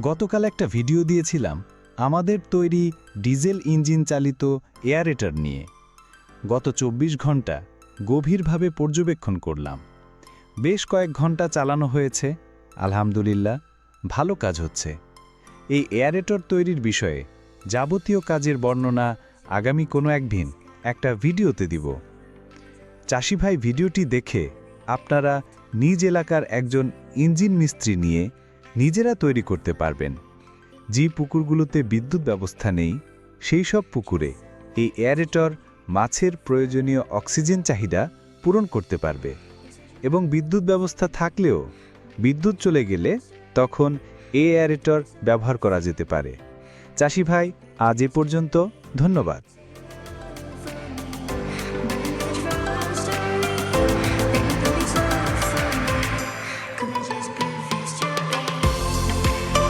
গতকাল একটা ভিডিও দিয়েছিলাম আমাদের তৈরি ডিজেল ইঞ্জিন চালিত এয়ারেটার নিয়ে। গত চব্বিশ ঘণ্টা গভীরভাবে পর্যবেক্ষণ করলাম। বেশ কয়েক ঘণ্টা চালানো হয়েছে, আলহামদুলিল্লাহ, ভালো কাজ হচ্ছে। এই এয়ারেটর তৈরির বিষয়ে যাবতীয় কাজের বর্ণনা আগামী কোনো একদিন একটা ভিডিওতে দিব। চাষি ভাই ভিডিওটি দেখে আপনারা নিজ এলাকার একজন ইঞ্জিন মিস্ত্রি নিয়ে নিজেরা তৈরি করতে পারবেন। যে পুকুরগুলোতে বিদ্যুৎ ব্যবস্থা নেই, সেই সব পুকুরে এই এয়ারেটর মাছের প্রয়োজনীয় অক্সিজেন চাহিদা পূরণ করতে পারবে। এবং বিদ্যুৎ ব্যবস্থা থাকলেও বিদ্যুৎ চলে গেলে তখন এ এয়ারেটর ব্যবহার করা যেতে পারে। চাষি ভাই, আজ এ পর্যন্ত ধন্যবাদ।